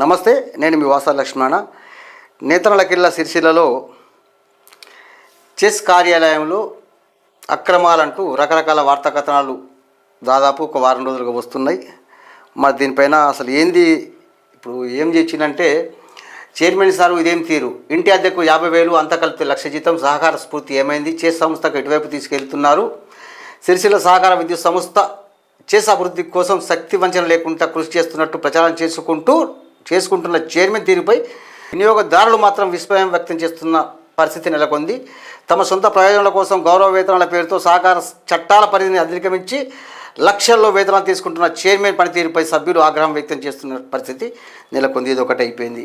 నమస్తే నేను మీ వాసా లక్ష్మణ. నేతనలకిల్ల సిరిసిల్లలో చెస్ కార్యాలయంలో అక్రమాలంటూ రకరకాల వార్తా కథనాలు దాదాపు ఒక వారం రోజులుగా వస్తున్నాయి. మరి దీనిపైన అసలు ఏంది ఇప్పుడు ఏం చేసిందంటే చైర్మన్ సార్ ఇదేం తీరు? ఇంటి అద్దెకు యాభై వేలు అంతా కలిపి లక్ష జీతం సహకార స్ఫూర్తి ఏమైంది? చెస్ సంస్థకు ఎటువైపు తీసుకెళ్తున్నారు? సిరిసిల్ల సహకార విద్యుత్ సంస్థ చేసే అభివృద్ధి కోసం శక్తి వంచన లేకుండా కృషి చేస్తున్నట్టు ప్రచారం చేసుకుంటూ చేసుకుంటున్న చైర్మన్ తీరుపై వినియోగదారులు మాత్రం విస్మయం వ్యక్తం చేస్తున్న పరిస్థితి నెలకొంది. తమ సొంత ప్రయోజనాల కోసం గౌరవ వేతనాల పేరుతో సహకార చట్టాల పరిధిని అధిగమించి లక్షల్లో వేతనాలు తీసుకుంటున్న చైర్మన్ పనితీరుపై సభ్యులు ఆగ్రహం వ్యక్తం చేస్తున్న పరిస్థితి నెలకొంది. ఇది ఒకటి అయిపోయింది.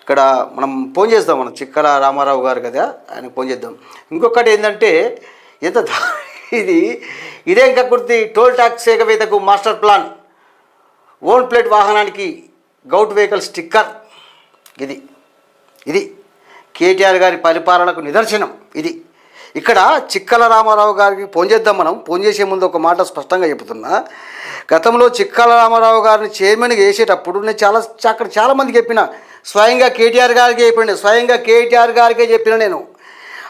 ఇక్కడ మనం ఫోన్ చేద్దాం మనం. చిక్కల రామారావు గారు కదా ఆయన ఫోన్ చేద్దాం. ఇంకొకటి ఏంటంటే ఎంత దా- ఇది ఇదేం ఇంకా టోల్ ట్యాక్స్ ఏకవేతకు మాస్టర్ ప్లాన్. ఓన్ ప్లేట్ వాహనానికి గౌట్ వెహికల్ స్టిక్కర్. ఇది. ఇది. కేటీఆర్ గారి పరిపాలనకు నిదర్శనం. ఇది. ఇక్కడ చిక్కల రామారావు గారికి ఫోన్ చేద్దాం మనం. ఫోన్ చేసే ముందు ఒక మాట స్పష్టంగా చెబుతున్నా గతంలో చిక్కల రామారావు గారిని చైర్మన్గా వేసేటప్పుడు నేను చాలా అక్కడ చాలామంది చెప్పిన. స్వయంగా కేటీఆర్ గారికి చెప్పిన. స్వయంగా కేటీఆర్ గారికే చెప్పిన నేను.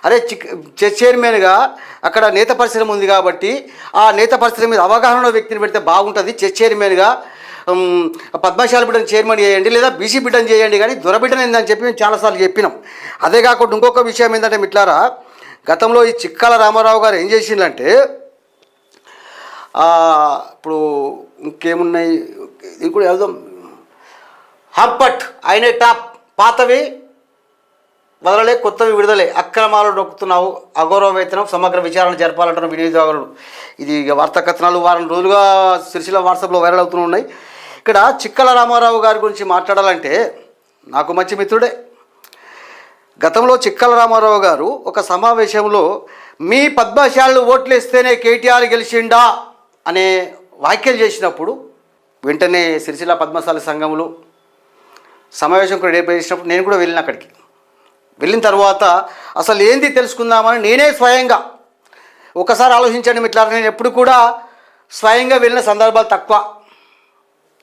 అరే చిక్ చెస్ చైర్మన్గా అక్కడ నేత పరిశ్రమ ఉంది కాబట్టి ఆ నేత పరిశ్రమ మీద అవగాహన వ్యక్తిని పెడితే బాగుంటుంది. చెస్ చైర్మన్గా పద్మశాల బిడ్డను చైర్మన్ చేయండి లేదా బీసీ బిడ్డను చేయండి కానీ దొరబిడ్డను ఏందని చెప్పి మేము చాలాసార్లు చెప్పినాం. అదే కాకుండా ఇంకొక విషయం ఏంటంటే మిట్లారా గతంలో ఈ చిక్కాల రామారావు గారు ఏం చేసిందంటే ఇప్పుడు ఇంకేమున్నాయి? ఇది కూడా వెళ్దాం హంపట్ అయిన టాప్ పాతవి వదలలే కొత్తవి విడుదలే. అక్రమాలు నొక్కుతున్నావు అగౌరవ వేతనం సమగ్ర విచారణ జరపాలంటున్న వినియోగదారులు ఇది వార్తా కథనాలు వారం రోజులుగా సిరిసిల్ల వాట్సాప్లో వైరల్ అవుతూ ఉన్నాయి. ఇక్కడ చిక్కల రామారావు గారి గురించి మాట్లాడాలంటే నాకు మంచి మిత్రుడే. గతంలో చిక్కల రామారావు గారు ఒక సమావేశంలో మీ పద్మశాలను ఓట్లేస్తేనే కేటీఆర్ గెలిచిండా అనే వ్యాఖ్యలు చేసినప్పుడు వెంటనే సిరిసిల్ల పద్మశాలి సంఘంలో సమావేశం కూడా రేపు చేసినప్పుడు నేను కూడా వెళ్ళిన అక్కడికి. వెళ్ళిన తర్వాత అసలు ఏంది తెలుసుకుందామని నేనే స్వయంగా ఒకసారి ఆలోచించండి ఇట్లా నేను ఎప్పుడు కూడా స్వయంగా వెళ్ళిన సందర్భాలు తక్కువ.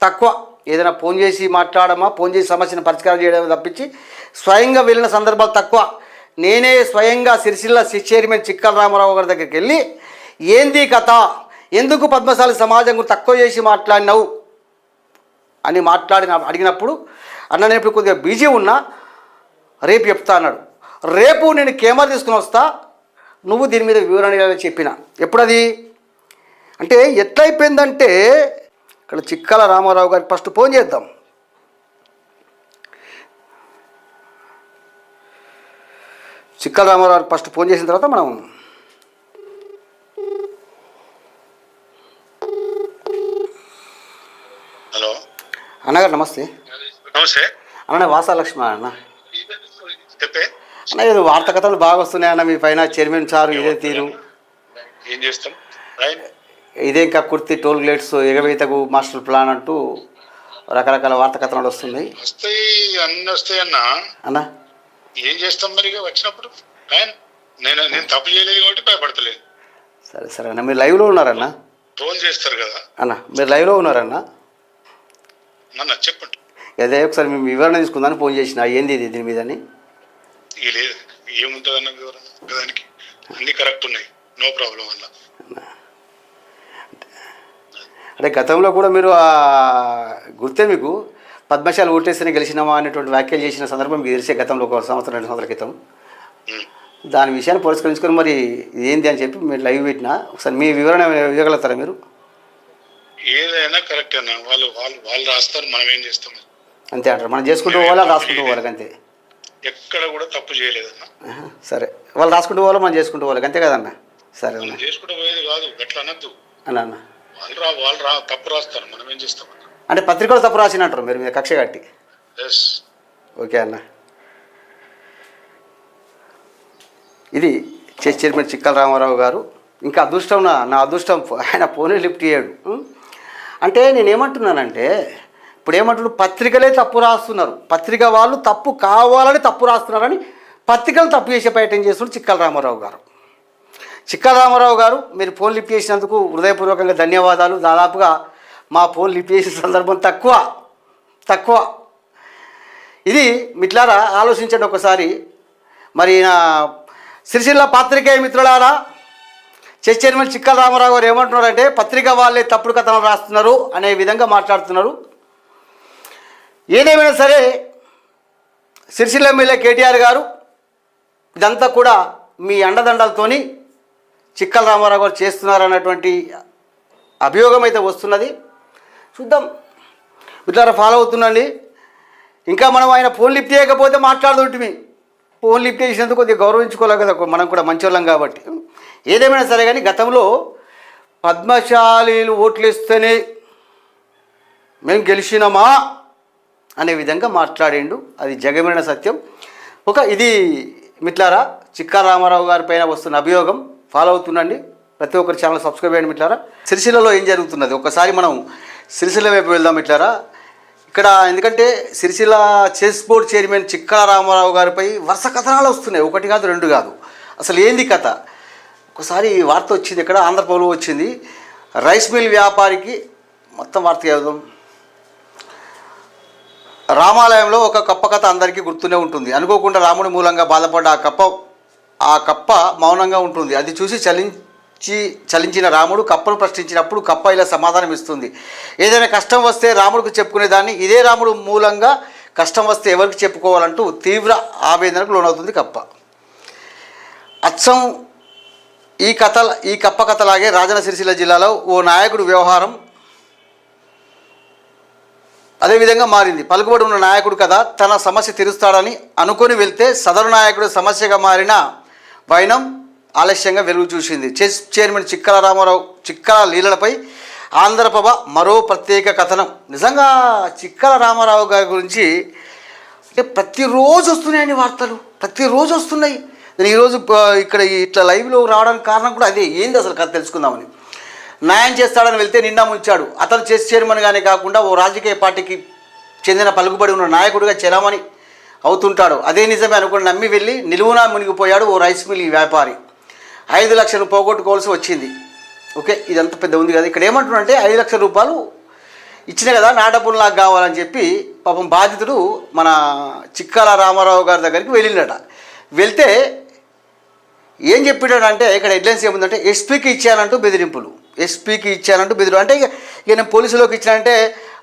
తక్కువ. ఏదైనా ఫోన్ చేసి మాట్లాడమా ఫోన్ చేసి సమస్యను పరిష్కారం చేయడం తప్పించి స్వయంగా వెళ్ళిన సందర్భాలు తక్కువ. నేనే స్వయంగా సిరిసిల్ల సి- చైర్మన్ చిక్కల రామారావు గారి దగ్గరికి వెళ్ళి ఏంది కథ? ఎందుకు పద్మశాలి సమాజం గురించి తక్కువ చేసి మాట్లాడినావు? అని మాట్లాడిన అడిగినప్పుడు అన్న నేను ఇప్పుడు కొద్దిగా బిజీ ఉన్నా రేపు చెప్తా అన్నాడు. రేపు నేను కెమెరా తీసుకుని వస్తా నువ్వు దీని మీద వివరణ చెప్పిన. ఎప్పుడది? అంటే ఎట్లయిపోయిందంటే ఇక్కడ చిక్కల రామారావు గారికి ఫస్ట్ ఫోన్ చేద్దాం. చిక్కల రామారావు గారికి ఫస్ట్ ఫోన్ చేసిన తర్వాత మనం హలో. అన్నగారు నమస్తే. నమస్తే. అన్న వాసా లక్ష్మణ అన్న. చెప్పే. అన్న ఏదో వార్త కథలు బాగా వస్తున్నాయి అన్న మీ పైన చైర్మన్ సార్ ఇదే తీరు. ఏం చేస్తాం? ఇదే ఇంకా కుర్తి టోల్ గేట్స్ ఎగవేతకు మాస్టర్ ప్లాన్ అంటూ రకరకాల వార్త కథనాలు వస్తున్నాయి. వస్తాయి అన్ని వస్తాయి అన్న. అన్న? ఏం చేస్తాం మరి వచ్చినప్పుడు? నేను నేను తప్పు చేయలేదు కాబట్టి భయపడతలేదు. సరే సరే అన్న. మీరు లైవ్లో ఉన్నారన్న? ట్రోల్ చేస్తారు కదా. అన్న మీరు లైవ్లో ఉన్నారన్న? నన్ను చెప్పండి. అదే ఒకసారి మేము వివరణ తీసుకుందామని ఫోన్ చేసిన. ఏంది ఇది? దీని మీద అని ఇక లేదు. ఏముంటుంది అన్న వివరణ? దానికి అన్ని కరెక్ట్ ఉన్నాయి. నో ప్రాబ్లం అన్న. అంటే గతంలో కూడా మీరు ఆ గుర్తే మీకు పద్మశాలు ఓటేస్తేనే గెలిచినామా అనేటువంటి వ్యాఖ్యలు చేసిన సందర్భం మీకు తెలిసే గతంలో ఒక సంవత్సరం రెండు సంవత్సరాల క్రితం. దాని విషయాన్ని పురస్కరించుకొని మరి ఏంది అని చెప్పి మీరు లైవ్ పెట్టినా ఒకసారి మీ వివరణ ఇవ్వగలుగుతారా మీరు? ఏదైనా కరెక్ట్ అన్న వాళ్ళు వాళ్ళు వాళ్ళు రాస్తారు మనం ఏం చేస్తాం? అంతే అంటారు. మనం చేసుకుంటూ పోవాలా రాసుకుంటూ పోవాలి అంతే? ఎక్కడ కూడా తప్పు చేయలేదన్న సరే. వాళ్ళు రాసుకుంటూ పోవాలి మనం చేసుకుంటూ పోవాలి అంతే కదన్న? సరే అన్న. చేసుకుంటూ పోయేది కాదు గట్ల అనద్దు. అన్న అన్న. వాళ్ళు రా వాళ్ళు రా తప్పు రాస్తారు మనం ఏం చేస్తాం అంటే పత్రికలు తప్పు రాసినట్టు మీరు మీద కక్ష కట్టి? ఎస్ ఓకే అన్న. ఇది చెస్ చైర్మన్ చిక్కల రామారావు గారు. ఇంకా అదృష్టం నా నా అదృష్టం ఆయన ఫోనే లిఫ్ట్ చేయడు? అంటే నేనేమంటున్నానంటే ఇప్పుడు ఏమంటున్నారు? పత్రికలే తప్పు రాస్తున్నారు. పత్రిక వాళ్ళు తప్పు కావాలని తప్పు రాస్తున్నారని పత్రికలు తప్పు చేసే ప్రయత్నం చేస్తున్నారు చిక్కల రామారావు గారు. చిక్కల రామారావు గారు మీరు ఫోన్ లిఫ్ట్ చేసినందుకు హృదయపూర్వకంగా ధన్యవాదాలు. దాదాపుగా మా ఫోన్ లిఫ్ట్ చేసిన సందర్భం తక్కువ తక్కువ. ఇది మిట్లారా ఆలోచించండి ఒకసారి. మరి నా సిరిసిల్ల పాత్రికేయ మిత్రులారా చెస్ చైర్మన్ చిక్కల రామారావు గారు ఏమంటున్నారంటే పత్రిక వాళ్ళే తప్పుడు కథనం రాస్తున్నారు అనే విధంగా మాట్లాడుతున్నారు. ఏదేమైనా సరే సిరిసిల్ల ఎమ్మెల్యే కేటీఆర్ గారు ఇదంతా కూడా మీ అండదండలతోని చిక్కల రామారావు గారు చేస్తున్నారన్నటువంటి అభియోగం అయితే వస్తున్నది. చూద్దాం. ఇట్లా ఫాలో అవుతుండండి. ఇంకా మనం ఆయన ఫోన్ లిఫ్ట్ చేయకపోతే మాట్లాడుతుంటిమి. ఫోన్ లిఫ్ట్ చేసినందుకు కొద్దిగా గౌరవించుకోవాలి కదా మనం కూడా మంచోళ్ళం కాబట్టి. ఏదేమైనా సరే కానీ గతంలో పద్మశాలీలు ఓట్లు ఇస్తేనే మేము గెలిచినామా అనే విధంగా మాట్లాడిండు. అది జగమైన సత్యం. ఒక ఇది మిట్లారా చిక్కా రామారావు గారి పైన వస్తున్న అభియోగం. ఫాలో అవుతుండండి. ప్రతి ఒక్కరి ఛానల్ సబ్స్క్రైబ్ చేయండి ఇట్లారా సిరిసిల్లలో ఏం జరుగుతున్నది? ఒకసారి మనం సిరిసిల్ల వైపు వెళ్దాం ఇట్లారా ఇక్కడ ఎందుకంటే Sircilla chess board chairman Chikka Ramarao గారిపై వరుస కథనాలు వస్తున్నాయి. ఒకటి కాదు రెండు కాదు. అసలు ఏంది కథ? ఒకసారి వార్త వచ్చింది. ఇక్కడ ఆంధ్రప్రభలో వచ్చింది. రైస్ మిల్ వ్యాపారికి మొత్తం వార్త చదువుదాం. రామాలయంలో ఒక కప్ప కథ అందరికీ గుర్తునే ఉంటుంది. అనుకోకుండా రాముడి మూలంగా బాధపడ్డ ఆ కప్ప ఆ కప్ప మౌనంగా ఉంటుంది. అది చూసి చలించి చలించిన రాముడు కప్పను ప్రశ్నించినప్పుడు కప్ప ఇలా సమాధానం ఇస్తుంది. ఏదైనా కష్టం వస్తే రాముడికి చెప్పుకునేదాన్ని ఇదే రాముడు మూలంగా కష్టం వస్తే ఎవరికి చెప్పుకోవాలంటూ తీవ్ర ఆవేదనకు లోనవుతుంది కప్ప. అచ్చం ఈ కథ ఈ కప్ప కథలాగే రాజన సిరిసిల్ల జిల్లాలో ఓ నాయకుడు వ్యవహారం అదేవిధంగా మారింది. పలుకుబడి ఉన్న నాయకుడు కదా తన సమస్య తీరుస్తాడని అనుకొని వెళ్తే సదరు నాయకుడు సమస్యగా మారిన వైనం ఆలస్యంగా వెలుగు చూసింది. చెస్ చైర్మన్ చిక్కల రామారావు చిక్కల లీలలపై ఆంధ్రప్రభ మరో ప్రత్యేక కథనం. నిజంగా చిక్కల రామారావు గారి గురించి అంటే ప్రతిరోజు వస్తున్నాయండి వార్తలు. ప్రతిరోజు వస్తున్నాయి. నేను ఈరోజు ఇక్కడ ఇట్లా లైవ్లో రావడానికి కారణం కూడా అదే. ఏంది అసలు కథ తెలుసుకుందామని. న్యాయం చేస్తాడని వెళ్తే నిన్న ముంచాడు. అతను చెస్ చైర్మన్గానే కాకుండా ఓ రాజకీయ పార్టీకి చెందిన పలుకుబడి ఉన్న నాయకుడిగా చెలామణి అవుతుంటాడు. అదే నిజమే అనుకుని నమ్మి వెళ్ళి నిలువునా మునిగిపోయాడు ఓ రైస్ మిల్ వ్యాపారి. ఐదు లక్షలు పోగొట్టుకోవాల్సి వచ్చింది. ఓకే ఇదంతా పెద్ద ఉంది కదా. ఇక్కడ ఏమంటున్నాడంటే ఐదు లక్షల రూపాయలు ఇచ్చిన కదా నా డబ్బులు నాకు కావాలని చెప్పి పాపం బాధితుడు మన చిక్కాల రామారావు గారి దగ్గరికి వెళ్ళిండట. వెళ్తే ఏం చెప్పాడంటే ఇక్కడ హెడ్లైన్స్ ఏముందంటే ఎస్పీకి ఇచ్చానంటూ బెదిరింపులు. ఎస్పీకి ఇచ్చానంటూ బెదిరు అంటే ఇక ఇక నేను పోలీసులోకి ఇచ్చానంటే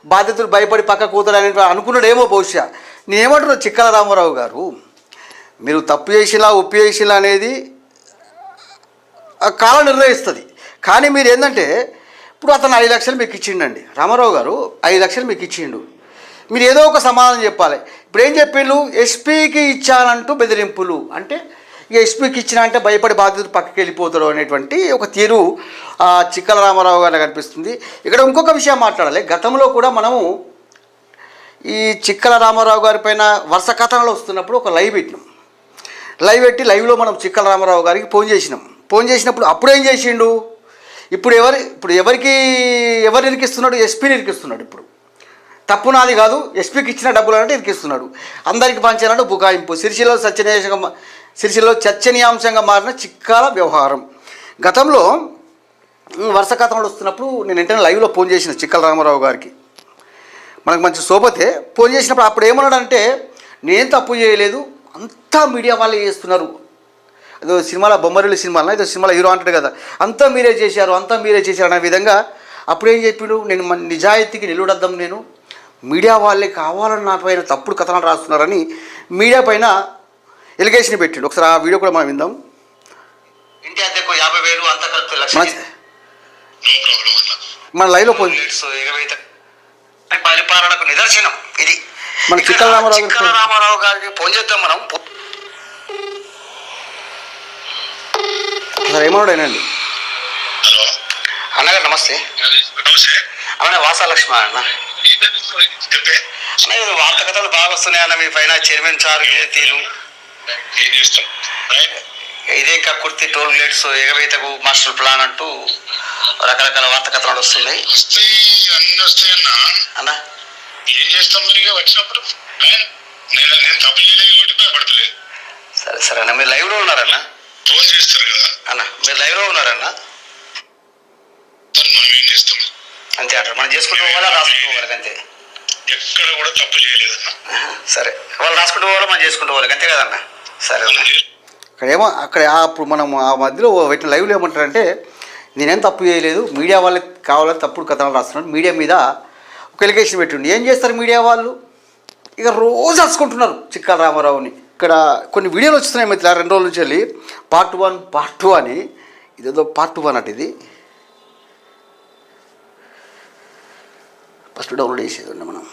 బాధితులు భయపడి పక్క కూతురని అనుకున్నాడేమో బహుశా. నేనేమంటున్నా చిక్కల రామారావు గారు? మీరు తప్పు చేసినా ఒప్పు చేసినా అనేది ఆ కాలం నిర్ణయిస్తుంది. కానీ మీరు ఏంటంటే ఇప్పుడు అతను ఐదు లక్షలు మీకు ఇచ్చిండండి. రామారావు గారు ఐదు లక్షలు మీకు ఇచ్చిండు. మీరు ఏదో ఒక సమాధానం చెప్పాలి. ఇప్పుడు ఏం చెప్పిండు ఎస్పీకి ఇచ్చానంటూ బెదిరింపులు. అంటే ఇక ఎస్పీకి ఇచ్చిన అంటే భయపడి బాధితుడు పక్కకి వెళ్ళిపోతాడు అనేటువంటి ఒక తీరు చిక్కల రామారావు గారు కనిపిస్తుంది. ఇక్కడ ఇంకొక విషయం మాట్లాడాలి. గతంలో కూడా మనము ఈ చిక్కల రామారావు గారి పైన వరుస కథనాలు వస్తున్నప్పుడు ఒక లైవ్ పెట్టినాం. లైవ్ పెట్టి లైవ్లో మనం చిక్కల రామారావు గారికి ఫోన్ చేసినాం. ఫోన్ చేసినప్పుడు అప్పుడు ఏం చేసిండు? ఇప్పుడు ఎవరి ఇప్పుడు ఎవరికి ఎవరు ఇరికిస్తున్నాడు? ఎస్పీని ఇరికిస్తున్నాడు ఇప్పుడు. తప్పు నాది కాదు ఎస్పీకి ఇచ్చిన డబ్బులు అంటే ఇరికిస్తున్నాడు. అందరికి పంచాలంటే బుకాయింపు. సిరిసిలో చర్చనీయాంశంగా మా- సిరిసిలో చర్చనీయాంశంగా మారిన చిక్కాల వ్యవహారం. గతంలో వరుస కథనాలు వస్తున్నప్పుడు నేను వెంటనే లైవ్లో ఫోన్ చేసిన చిక్కల రామారావు గారికి. మనకు మంచి సోపతే ఫోన్ చేసినప్పుడు అప్పుడు ఏమన్నాడంటే నేను తప్పు చేయలేదు అంతా మీడియా వాళ్ళే చేస్తున్నారు. ఏదో సినిమాలో బొమ్మరిల్లు సినిమాలో ఏదో సినిమాలో హీరో అంటాడు కదా అంతా మీరే చేశారు అంతా మీరే చేశారు అనే విధంగా అప్పుడేం చెప్పిండు నేను మన నిజాయితీకి నిలువడద్దాం నేను మీడియా వాళ్ళే కావాలని నా పైన తప్పుడు కథనాలు రాస్తున్నారని మీడియా పైన ఎలిగేషన్ పెట్టిండు. ఒకసారి ఆ వీడియో కూడా మనం విందాం. ఇంటి అద్దెకు యాభై వేలు అంత ఖర్చు లక్ష నో ప్రాబ్లం అన్న మన లైవ్లో ఫోన్ ఎగవేత. పరిపాలనకు నిదర్శనం ఇది. మన చిక్కల రామారావు గారికి చిక్కల రామారావు గారికి ఫోన్ చేద్దాం మనం. ఒకసారి ఏమన్నాడు అయినండి హలో. అన్నగారు నమస్తే. నమస్తే. అన్న వాసాలక్ష్మి అన్న. చెప్పే వార్త కథలు బాగా వస్తున్నాయి అన్న మీ పైన చైర్మన్ సార్ ఇదే తీరు? ఏం చేస్తాం? ఇదే కక్కుర్తి టోల్ గేట్స్ ఎగవేతకు మాస్టర్ ప్లాన్ అంటూ రకరకాల వార్త కథనాలు వస్తున్నాయి. వస్తాయి అన్ని వస్తాయి అన్న. అన్న? ఏం చేస్తాం మరి వచ్చినప్పుడు? నేను నేను తప్పు చేయలేదు కాబట్టి భయపడతలేదు. సరే సరే అన్న మీరు లైవ్లో ఉన్నారన్న? ఫోన్ చేస్తారు కదా. అన్న మీరు లైవ్లో ఉన్నారన్న? మనం ఏం చేస్తాం? అంతే అంటారు మనం చేసుకుంటూ పోవాలా రాసుకుంటూ పోవాలి అంతే? ఎక్కడ కూడా తప్పు చేయలేదన్న. సరే వాళ్ళు రాసుకుంటూ పోవాలి మనం చేసుకుంటూ పోవాలి అంతే కదన్న? సరే అక్కడ ఏమో అక్కడ అప్పుడు మనం ఆ మధ్యలో పెట్టిన లైవ్లో ఏమంటారంటే నేనేం తప్పు చేయలేదు మీడియా వాళ్ళకి కావాలని తప్పుడు కథనాలు రాస్తున్నాడు మీడియా మీద ఒక ఎలిగేషన్ పెట్టిండు. ఏం చేస్తారు మీడియా వాళ్ళు? ఇక రోజు రాసుకుంటున్నారు చిక్కాల రామారావుని. ఇక్కడ కొన్ని వీడియోలు వస్తున్నాయి మిత్రుల రెండు రోజుల నుంచి వెళ్ళి. పార్ట్ వన్ పార్ట్ టూ అని. ఇదేదో పార్ట్ వన్ అటు ఇది. ఫస్ట్ డౌన్లోడ్ చేసేది ఉండే మనం.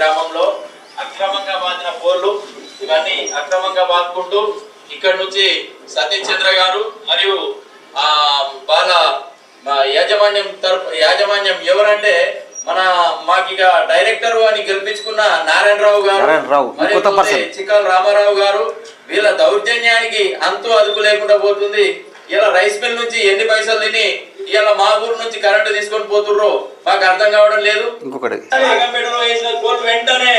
గ్రామంలో అక్రమంగా బాధిన బోర్లు ఇవన్నీ అక్రమంగా బాదుకుంటూ ఇక్కడ నుంచి సతీష్ చంద్ర గారు మరియు ఆ వాళ్ళ యాజమాన్యం తరపు యాజమాన్యం ఎవరంటే మన మాకిక డైరెక్టర్ అని గెలిపించుకున్న నారాయణరావు గారు. చిక్కల రామారావు గారు వీళ్ళ దౌర్జన్యానికి అంతు అదుపు లేకుండా పోతుంది. ఇలా రైస్ మిల్ నుంచి ఎన్ని పైసలు తిని ఇలా మా ఊరు నుంచి కరెంటు తీసుకొని పోతుర్రో మాకు అర్థం కావడం లేదు. ఇంకొకటి. వెంటనే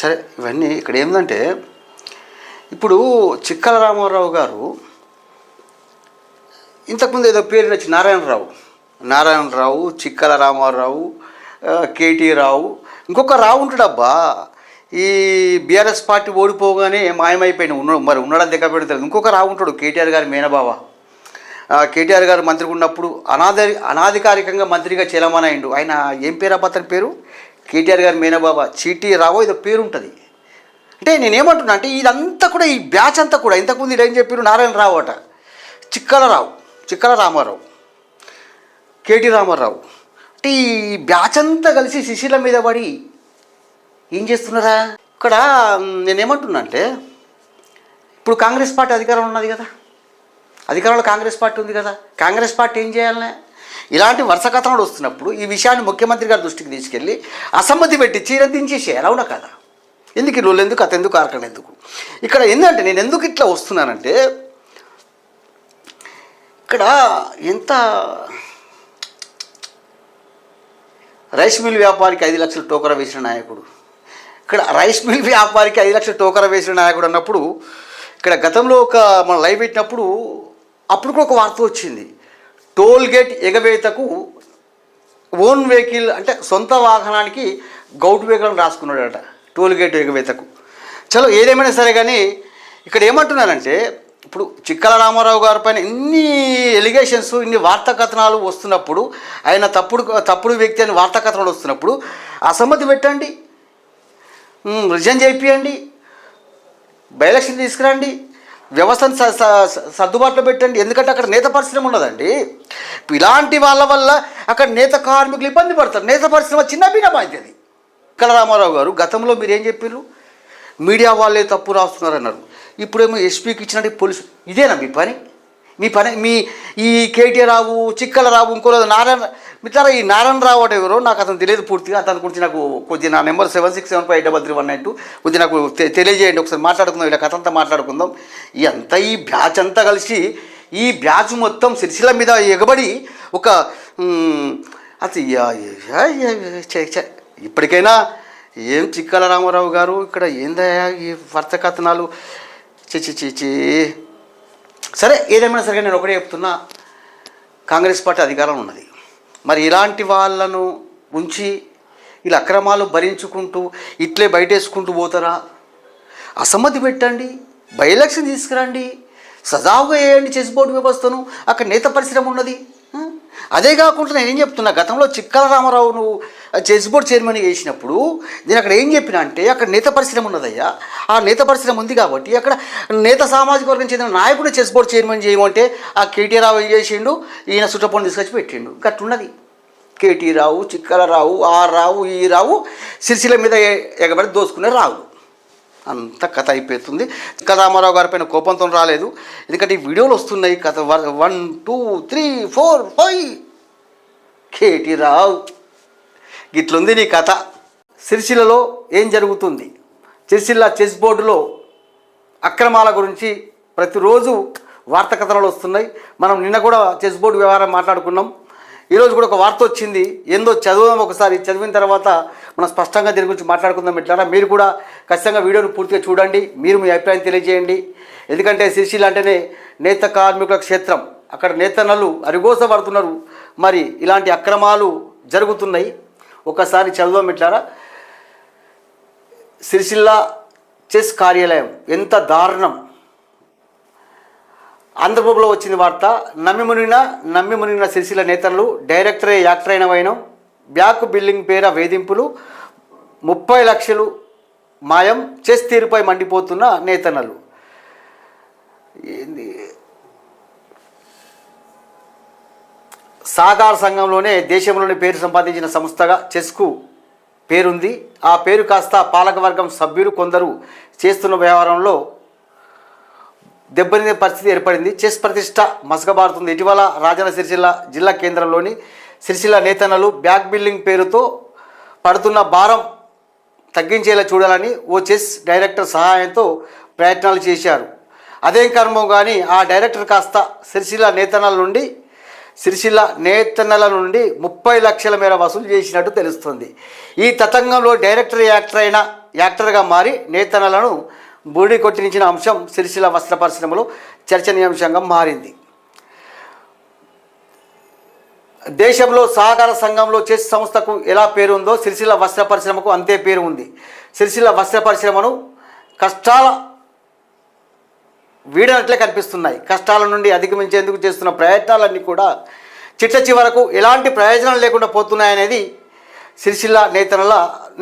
సరే ఇవన్నీ ఇక్కడ ఏంటంటే ఇప్పుడు చిక్కల రామారావు గారు ఇంతకుముందు ఏదో పేరు నచ్చి నారాయణరావు. నారాయణరావు చిక్కల రామారావు కేటీ రావు. ఇంకొక రావు ఉంటాడబ్బా. ఈ బీఆర్ఎస్ పార్టీ ఓడిపోగానే మాయమైపోయిన ఉన్నాడు మరి ఉన్నాడా దగ్గర పెడతాడు ఇంకొక రావు ఉంటాడు కేటీఆర్ గారి మేనబావ. కేటీఆర్ గారు మంత్రిగా ఉన్నప్పుడు అనాది అనాధికారికంగా మంత్రిగా చేలమనయిండు ఆయన ఏం పేరు అబ్బా అతని పేరు? కేటీఆర్ గారి మేనబాబా చీటీ రావో ఏదో పేరు ఉంటుంది అంటే నేనేమంటున్నా అంటే ఇదంతా కూడా ఈ బ్యాచ్ అంతా కూడా ఇంతకుముందు ఈడు ఏం చెప్పారు నారాయణరావు అట. చిక్కలరావు చిక్కల రామారావు కేటీ రామారావు. అంటే ఈ బ్యాచ్ అంతా కలిసి శిశిల మీద పడి ఏం చేస్తున్నారా? ఇక్కడ నేనేమంటున్నా అంటే ఇప్పుడు కాంగ్రెస్ పార్టీ అధికారం ఉన్నది కదా. అధికారంలో కాంగ్రెస్ పార్టీ ఉంది కదా. కాంగ్రెస్ పార్టీ ఏం చేయాలనే? ఇలాంటి వరుస కథనాలు వస్తున్నప్పుడు ఈ విషయాన్ని ముఖ్యమంత్రి గారి దృష్టికి తీసుకెళ్ళి అసమ్మతి పెట్టి చీర దించేసేయాలి అవునా కదా ఎందుకు ఈ ఎందుకు అత ఎందుకు ఆరకం ఎందుకు? ఇక్కడ ఏంటంటే నేను ఎందుకు ఇట్లా వస్తున్నానంటే ఇక్కడ ఎంత రైస్ మిల్ వ్యాపారికి ఐదు లక్షల టోకరా వేసిన నాయకుడు ఇక్కడ రైస్ మిల్ వ్యాపారికి ఐదు లక్షల టోకరా వేసిన నాయకుడు అన్నప్పుడు ఇక్కడ గతంలో ఒక మన లైవ్ పెట్టినప్పుడు అప్పుడు కూడా ఒక వార్త వచ్చింది. టోల్గేట్ ఎగవేతకు ఓన్ వెహికల్ అంటే సొంత వాహనానికి గౌట్ వెహికల్ రాసుకున్నాడట టోల్గేట్ ఎగవేతకు. చలో ఏదేమైనా సరే కానీ ఇక్కడ ఏమంటున్నానంటే ఇప్పుడు చిక్కల రామారావు గారి పైన ఇన్ని ఎలిగేషన్స్ ఇన్ని వార్తాకథనాలు వస్తున్నప్పుడు ఆయన తప్పుడు తప్పుడు వ్యక్తి అని వార్తాకథనాలు వస్తున్నప్పుడు అసమ్మతి పెట్టండి. ఉమ్, రిజైన్ చేయించండి తీసుకురండి. వ్యవస్థను స- స- సర్దుబాటులో పెట్టండి. ఎందుకంటే అక్కడ నేత పరిశ్రమ ఉన్నదండి. ఇలాంటి వాళ్ళ వల్ల అక్కడ నేత కార్మికులు ఇబ్బంది పడతారు. నేత పరిశ్రమ చిన్న భిన్న బాధ్యత ఇక్కడ రామారావు గారు గతంలో మీరు ఏం చెప్పారు మీడియా వాళ్ళే తప్పు రాస్తున్నారు అన్నారు ఇప్పుడేమో ఎస్పీకి ఇచ్చినట్టు పోలీసు ఇదేనా మీ పని? మీ పని మీ ఈ కేటీఆర్ రావు చిక్కల రావు ఇంకో నారాయణ మిత్రారా ఈ నారాయణ రావు అంటే ఎవరో నాకు అతను తెలియదు పూర్తిగా. అతని గురించి నాకు కొద్దిగా నా number seven six seven five double three one nine two కొద్దిగా నాకు తెలియజేయండి. ఒకసారి మాట్లాడుకుందాం ఇలా కథ అంతా మాట్లాడుకుందాం. ఈ అంతా ఈ బ్యాచ్ అంతా కలిసి ఈ బ్యాచ్ మొత్తం సిరిసిల మీద ఎగబడి ఒక అది ఇప్పటికైనా ఏం చిక్కల రామారావు గారు ఇక్కడ ఏందయ్యా ఈ వర్త కథనాలు చిచి చిచి సరే ఏదేమైనా సరే నేను ఒకటే చెప్తున్నా. కాంగ్రెస్ పార్టీ అధికారం ఉన్నది. మరి ఇలాంటి వాళ్ళను ఉంచి ఇలా అక్రమాలు భరించుకుంటూ ఇట్లే బయటేసుకుంటూ పోతారా? అసమ్మతి పెట్టండి బై ఎలక్షన్ తీసుకురండి సజావుగా వేయండి చెస్ బోర్డు వ్యవస్థను అక్కడ నేత పరిశ్రమ ఉన్నది. అదే కాకుండా నేను ఏం చెప్తున్నా గతంలో చిక్కల రామారావు నువ్వు చెస్ చైర్మన్ చేసినప్పుడు నేను అక్కడ ఏం చెప్పిన అంటే అక్కడ నేత పరిశ్రమ ఉన్నదయ్యా. ఆ నేత పరిశ్రమ ఉంది కాబట్టి అక్కడ నేత సామాజిక వర్గం చెందిన నాయకుడు చెస్ బోర్డ్ చైర్మన్ చేయమంటే ఆ కేటీ రావు ఏం చేసిండు? ఈయన సుట్టపొండి తీసుకొచ్చి పెట్టిండు. గట్లున్నది. కేటీ రావు చిక్కల రావు ఆ రావు ఈ రావు సిరిసిల మీద ఎగబడి దోసుకునే రావు. అంత కథ అయిపోతుంది. కథామారావు గారి పైన కోపంతో రాలేదు. ఎందుకంటే ఈ వీడియోలు వస్తున్నాయి. కథ one- one two three four five. KT Rao గిట్లుంది నీ కథ. సిరిసిల్లలో ఏం జరుగుతుంది? సిరిసిల్ల చెస్ బోర్డులో అక్రమాల గురించి ప్రతిరోజు వార్త కథనాలు వస్తున్నాయి. మనం నిన్న కూడా చెస్ బోర్డు వ్యవహారం మాట్లాడుకున్నాం. ఈరోజు కూడా ఒక వార్త వచ్చింది. ఏందో చదువుదాం ఒకసారి. చదివిన తర్వాత మనం స్పష్టంగా దీని గురించి మాట్లాడుకుందాం ఇట్లా మీరు కూడా ఖచ్చితంగా వీడియోను పూర్తిగా చూడండి. మీరు మీ అభిప్రాయం తెలియజేయండి. ఎందుకంటే సిరిసిల్ల అంటేనే నేత కార్మికుల క్షేత్రం. అక్కడ నేతన్నలు అరిగోస పడుతున్నారు. మరి ఇలాంటి అక్రమాలు జరుగుతున్నాయి. ఒకసారి చదువు మిట్లారా సిరిసిల్ల చెస్ కార్యాలయం ఎంత దారుణం. ఆంధ్రప్రభలో వచ్చింది వార్త. నమ్మి మునిగిన నమ్మి మునిగిన సిరిసిల నేతలు డైరెక్టరే యాక్టర్ అయిన వైనం. బ్యాక్ బిల్లింగ్ పేర వేధింపులు. ముప్పై లక్షలు మాయం చెస్ తీరుపై మండిపోతున్న నేతన్నలు. ఏంది? సహకార సంఘంలోనే దేశంలోని పేరు సంపాదించిన సంస్థగా చెస్కు పేరుంది. ఆ పేరు కాస్త పాలకవర్గం సభ్యులు కొందరు చేస్తున్న వ్యవహారంలో దెబ్బతినే పరిస్థితి ఏర్పడింది. చెస్ ప్రతిష్ట మసకబారుతుంది. ఇటీవల రాజన్న సిరిసిల్ల జిల్లా కేంద్రంలోని సిరిసిల్ల నేతన్నలు బ్యాక్ బిల్డింగ్ పేరుతో పడుతున్న భారం తగ్గించేలా చూడాలని ఓ చెస్ డైరెక్టర్ సహాయంతో ప్రయత్నాలు చేశారు. అదే కర్మం కానీ ఆ డైరెక్టర్ కాస్త సిరిసిల్ల నేతన్నల నుండి సిరిసిల్ల నేతన్నల నుండి ముప్పై లక్షల మేర వసూలు చేసినట్టు తెలుస్తుంది. ఈ తతంగంలో డైరెక్టర్ యాక్టర్ అయిన యాక్టర్గా మారి నేతన్నలను బూడి కొట్టించిన అంశం సిరిసిల్ల వస్త్ర పరిశ్రమలో చర్చనీయాంశంగా మారింది. దేశంలో సహకార సంఘంలో చెస్ సంస్థకు ఎలా పేరు ఉందో సిరిసిల్ల వస్త్ర పరిశ్రమకు అంతే పేరు ఉంది. సిరిసిల్ల వస్త్ర పరిశ్రమను కష్టాల వీడనట్లే కనిపిస్తున్నాయి. కష్టాల నుండి అధిగమించేందుకు చేస్తున్న ప్రయత్నాలన్నీ కూడా చిట్ట చివరకు ఎలాంటి ప్రయోజనం లేకుండా పోతున్నాయనేది సిరిసిల్ల నేతల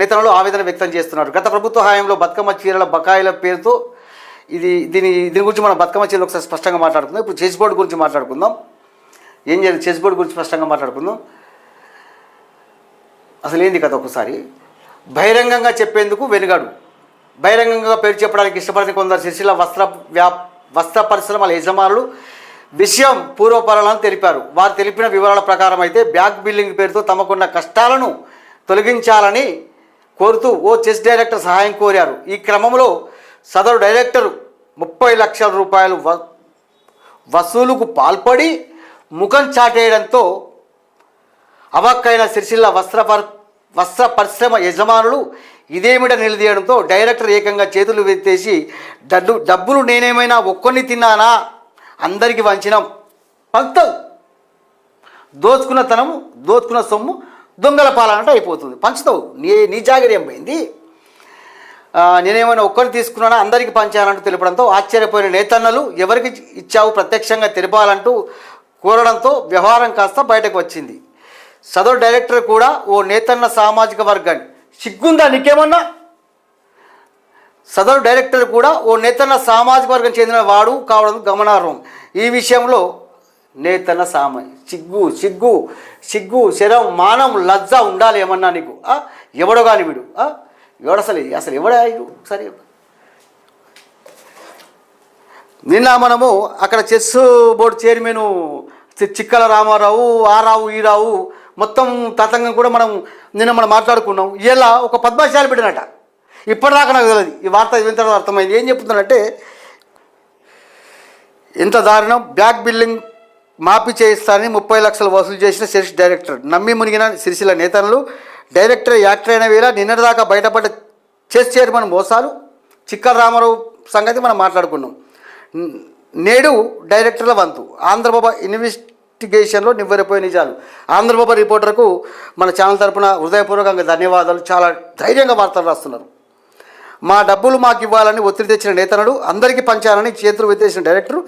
నేతలు ఆవేదన వ్యక్తం చేస్తున్నారు. గత ప్రభుత్వ హయాంలో బతుకమ్మ చీరల బకాయిల పేరుతో ఇది దీని దీని గురించి మనం బతుకమ్మ చీరలు ఒకసారి స్పష్టంగా మాట్లాడుకుందాం. ఇప్పుడు చెస్ బోర్డు గురించి మాట్లాడుకుందాం. ఏం చేయాలి చెస్ బోర్డు గురించి స్పష్టంగా మాట్లాడుకుందాం. అసలు ఏంది కథ ఒకసారి? బహిరంగంగా చెప్పేందుకు వెనుగాడు. బహిరంగంగా పేరు చెప్పడానికి ఇష్టపడని కొందరు సిరిసిల్ల వస్త్ర వ్యా వస్త్ర పరిశ్రమల యజమానులు విషయం పూర్వపరాలను తెలిపారు. వారు తెలిపిన వివరాల ప్రకారం అయితే బ్యాక్ బిల్లింగ్ పేరుతో తమకున్న కష్టాలను తొలగించాలని కోరుతూ ఓ చెస్ డైరెక్టర్ సహాయం కోరారు. ఈ క్రమంలో సదరు డైరెక్టర్ ముప్పై లక్షల రూపాయలు వ- వసూలుకు పాల్పడి ముఖం చాటేయడంతో అవాక్కైన సిరిసిల్ల వస్త్ర వస్త్ర పరిశ్రమ యజమానులు ఇదేమిట నిలదీయడంతో డైరెక్టర్ ఏకంగా చేతులు వెత్తేసి డబ్బు డబ్బులు నేనేమైనా ఒక్కొని తిన్నానా? అందరికి వంచినాం. పంక్తం. దోచుకున్న తనము దోచుకున్న సొమ్ము దొంగల పాలనంటే అయిపోతుంది. పంచుతావు. నీ నీ జాగ్రత్త పోయింది? నేనేమైనా ఒక్కరిని తీసుకున్నానా? అందరికీ పంచాలంటూ తెలపడంతో ఆశ్చర్యపోయిన నేతన్నలు ఎవరికి ఇచ్చావు ప్రత్యక్షంగా తెలిపాలంటూ కోరడంతో వ్యవహారం కాస్త బయటకు వచ్చింది. సదరు డైరెక్టర్ కూడా ఓ నేతన్న సామాజిక వర్గాన్ని. సిగ్గుందా నీకేమన్నా? సదరు డైరెక్టర్ కూడా ఓ నేతన్న సామాజిక వర్గం చెందిన వాడు కావడం గమనార్హం. ఈ విషయంలో నేతన సామ సిగ్గు సిగ్గు సిగ్గు శరం మానం లజ్జ ఉండాలి ఏమన్నా నీకు? ఎవడో కాని వీడు ఆ? ఎవడు అసలు అసలు ఎవడా సరే. నిన్న మనము అక్కడ chess board chairman Chikkala Ramarao ఆ రావు ఈ రావు మొత్తం తతంగం కూడా మనం నిన్న మనం మాట్లాడుకున్నాం. ఇలా ఒక పద్మశాలి పెట్టినట ఇప్పటిదాకా నాకు తెలియదు ఈ వార్త వింత అర్థమైంది. ఏం చెప్తున్నానంటే ఎంత దారుణం. బ్యాక్ బిల్లింగ్ మాఫీ చేయిస్తానని ముప్పై లక్షలు వసూలు చేసిన శిరీష్ డైరెక్టర్. నమ్మి మునిగిన సిరిసిల నేతలు డైరెక్టర్ యాక్టర్ అయిన వేళ నిన్నటిదాకా బయటపడ్డ చెస్ చైర్మన్ మోసాలు చిక్కల రామారావు సంగతి మనం మాట్లాడుకున్నాం. నేడు డైరెక్టర్ల వంతు. ఆంధ్రబాబా ఇన్వెస్టిగేషన్లో నివ్వెరపోయే నిజాలు. ఆంధ్రబాబా రిపోర్టర్కు మన ఛానల్ తరపున హృదయపూర్వకంగా ధన్యవాదాలు. చాలా ధైర్యంగా వార్తలు రాస్తున్నారు. మా డబ్బులు మాకు ఇవ్వాలని ఒత్తిడి తెచ్చిన నేతనుడు అందరికీ పంచాలని చేతులు వెత్తేసిన డైరెక్టర్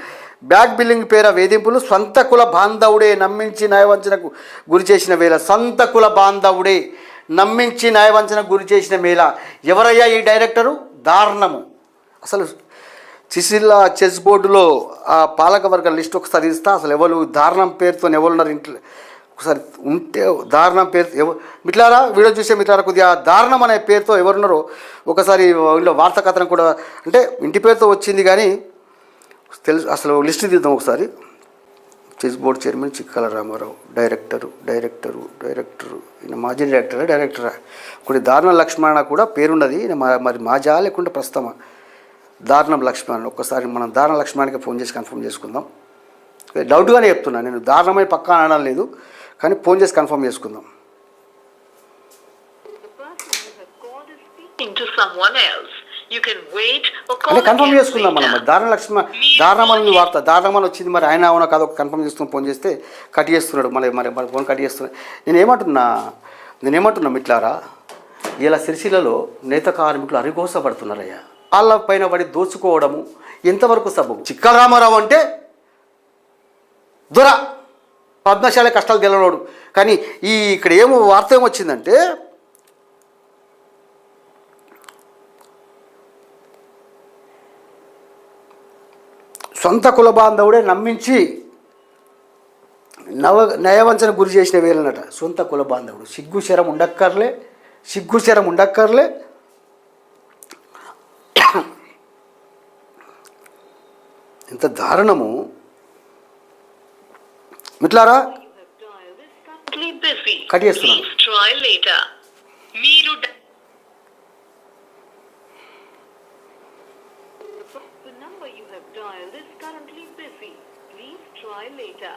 బ్యాక్ బిల్లింగ్ పేర వేధింపులు సొంత కుల బాంధవుడే నమ్మించి న్యాయవంచనకు గురి చేసిన వేళ సొంత కుల బాంధవుడే నమ్మించి న్యాయవంచనకు గురి చేసిన వేళ ఎవరయ్యా ఈ డైరెక్టరు? దారుణము. అసలు చిసిల్ల చెస్ బోర్డులో ఆ పాలకవర్గ లిస్ట్ ఒకసారి ఇస్తా అసలు ఎవరు దారుణం పేరుతో ఎవరున్నారు ఇంట్లో? ఒకసారి ఉంటే దారుణం పేరు ఎవ మిట్లారా వీడియో చూసే మిట్లారా కొద్దిగా దారుణం అనే పేరుతో ఎవరున్నారో ఒకసారి వీళ్ళు వార్తా కథనం కూడా అంటే ఇంటి పేరుతో వచ్చింది కానీ తెలుసు అసలు లిస్ట్ తీద్దాం ఒకసారి. Chess board chairman Chikkala Ramarao director director director. ఈయన మాజీ డైరెక్టరా డైరెక్టరా? కొన్ని దారుణ లక్ష్మణ కూడా పేరున్నది. ఈయన మా- మరి మాజా లేకుండా ప్రస్తుతమా దారుణం లక్ష్మణ్ ఒక్కసారి మనం దారుణ లక్ష్మణ్కి ఫోన్ చేసి కన్ఫర్మ్ చేసుకుందాం. డౌట్గానే చెప్తున్నా నేను దారుణమై పక్కా అనడం లేదు. కానీ ఫోన్ చేసి కన్ఫర్మ్ చేసుకుందాం. The to someone else. అంటే కన్ఫర్మ్ చేసుకుందాం మనం. దారుణ లక్ష్మ దారుణమని వార్త దారుణమని వచ్చింది. మరి ఆయన అవునా కాదు కన్ఫర్మ్ చేసుకుని ఫోన్ చేస్తే కట్ చేస్తున్నాడు. మరి మరి మరి ఫోన్ కట్ చేస్తున్నాడు. నేను ఏమంటున్నా నేను ఏమంటున్నా మిట్లారా ఇలా సిరిసిల్లలో నేత కార్మికులు అరిగోసపడుతున్నారయ్యా. వాళ్ళ పైన పడి దోచుకోవడము ఎంతవరకు సబబు? చిక్కల రామారావు అంటే దొర. పద్మశాల కష్టాలు గెలవడు కానీ ఈ ఇక్కడ ఏమో వార్త ఏమొచ్చిందంటే సొంత కుల బాంధవుడే నమ్మించి నవ నయవంచన గురి చేసిన వేలనట సొంత కుల బాంధవుడు. సిగ్గు శరం ఉండక్కర్లే సిగ్గు శరం ఉండక్కర్లే. ఇంత దారుణము. మిట్లారా. కట్ చేస్తున్నాను. మీరు Please later.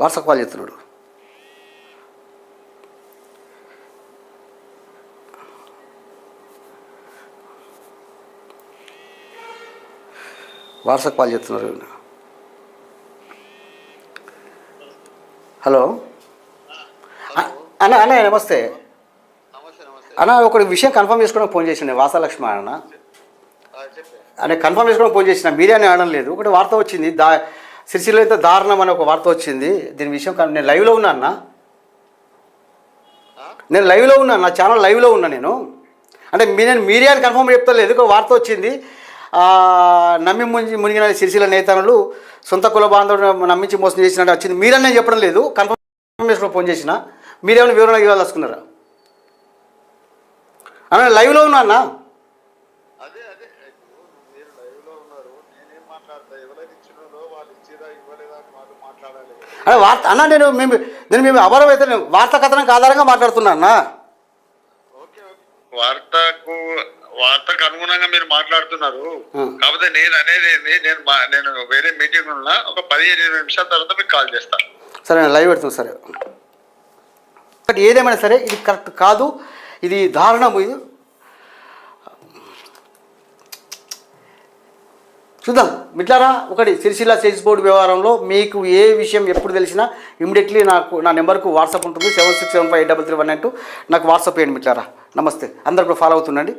వాట్సాప్ కాల్ చేస్తున్నాడు వాట్సాప్ కాల్ చేస్తున్నారు హలో? అన్న అన్న నమస్తే. అన్న ఒక విషయం కన్ఫర్మ్ చేసుకోవడానికి ఫోన్ చేసిన వాసాలక్ష్మి అన్న. అనే కన్ఫర్మ్ చేసుకోవడం ఫోన్ చేసిన మీడియా అని అనడం లేదు. ఒకటి వార్త వచ్చింది దా సిరిసిలో ఇంత దారుణం అని ఒక వార్త వచ్చింది. దీని విషయం నేను లైవ్లో ఉన్నా అన్న. నేను లైవ్లో ఉన్నా నా ఛానల్ లైవ్లో ఉన్నా నేను. అంటే మీ నేను మీడియా అని కన్ఫర్మ్ చెప్తలేదు ఒక వార్త వచ్చింది. నమ్మి మునిగి మునిగిన సిరిసిల నేతలు సొంత కుల బాంధవుడు నమ్మించి మోసం చేసినట్టు వచ్చింది. మీరని నేను చెప్పడం లేదు. కన్ఫర్మ్ చేసుకోవడం ఫోన్ చేసిన. మీరేమైనా వివరణ ఇవ్వాలనుకున్నారా? ఇవ్వలేదా అని వాళ్ళు మాట్లాడాలి. అదే వార్త అన్న నేను మేము నేను మేము అభరం అయితే నేను వార్తా కథనానికి ఆధారంగా మాట్లాడుతున్నా అన్న వార్తకు వార్తకు అనుగుణంగా మీరు మాట్లాడుతున్నారు. కాకపోతే నేను అనేది ఏంది, నేను నేను వేరే మీటింగ్ ఉన్నా ఒక పదిహేను ఇరవై నిమిషాల తర్వాత మీకు కాల్ చేస్తా. సరే నేను లైవ్ పెడుతున్నా సరే. బట్ ఏదేమైనా సరే ఇది కరెక్ట్ కాదు. ఇది దారుణము చూద్దాం. మిట్లారా ఒకటి సిరిసిల్ల సేల్స్ బోర్డు వ్యవహారంలో మీకు ఏ విషయం ఎప్పుడు తెలిసినా ఇమీడియట్లీ నాకు నా నెంబర్కు వాట్సాప్ ఉంటుంది seven six seven five eight double three one nine two. నాకు వాట్సాప్ చేయండి మిట్లారా. నమస్తే. అందరు కూడా ఫాలో అవుతుండండి.